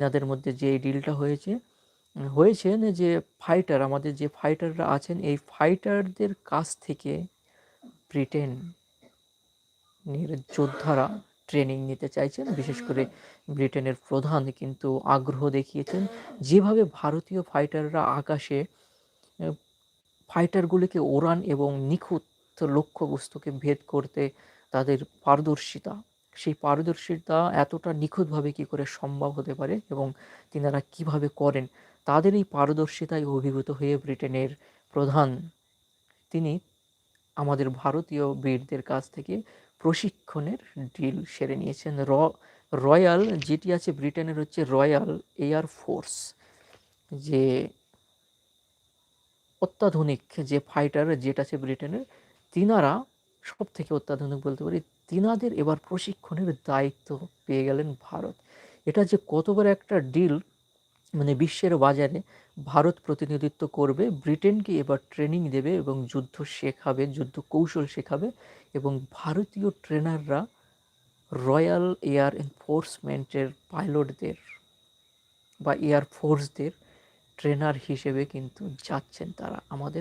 এনাদের মধ্যে যে এই ডিলটা হয়েছে হয়েছে যে ফাইটার আমাদের যে ফাইটাররা আছেন, এই ফাইটারদের কাছ থেকে ব্রিটেন যোদ্ধারা ট্রেনিং নিতে চাইছেন। বিশেষ করে ব্রিটেনের প্রধান কিন্তু আগ্রহ দেখিয়েছেন যেভাবে ভারতীয় ফাইটাররা আকাশে ফাইটারগুলিকে ওড়ান এবং নিখুঁত লক্ষ্যবস্তুকে ভেদ করতে তাদের পারদর্শিতা সেই পারদর্শিতা এতটা নিখুঁতভাবে কি করে সম্ভব হতে পারে এবং তিনারা কীভাবে করেন, তাদের এই পারদর্শিতায় অভিভূত হয়ে ব্রিটেনের প্রধান তিনি আমাদের ভারতীয় বীরদের কাছ থেকে প্রশিক্ষণের ডিল সেরে নিয়েছেন। র, রয়্যাল যেটি আছে ব্রিটেনের হচ্ছে রয়্যাল এয়ার ফোর্স, যে অত্যাধুনিক যে ফাইটার যেটা আছে ব্রিটেনের, তিনারা সব থেকে অত্যাধুনিক বলতে পারি তিনাদের এবার প্রশিক্ষণের দায়িত্ব পেয়ে গেলেন ভারত। এটা যে কত বড় একটা ডিল মানে বিশ্বের বাজারে ভারত প্রতিনিধিত্ব করবে, ব্রিটেনকে এবার ট্রেনিং দেবে এবং যুদ্ধ শেখাবে, যুদ্ধ কৌশল শেখাবে এবং ভারতীয় ট্রেনাররা রয়্যাল এয়ার এনফোর্সমেন্টের পাইলটদের বা এয়ার ফোর্সদের ট্রেনার হিসেবে কিন্তু যাচ্ছেন তারা। আমাদের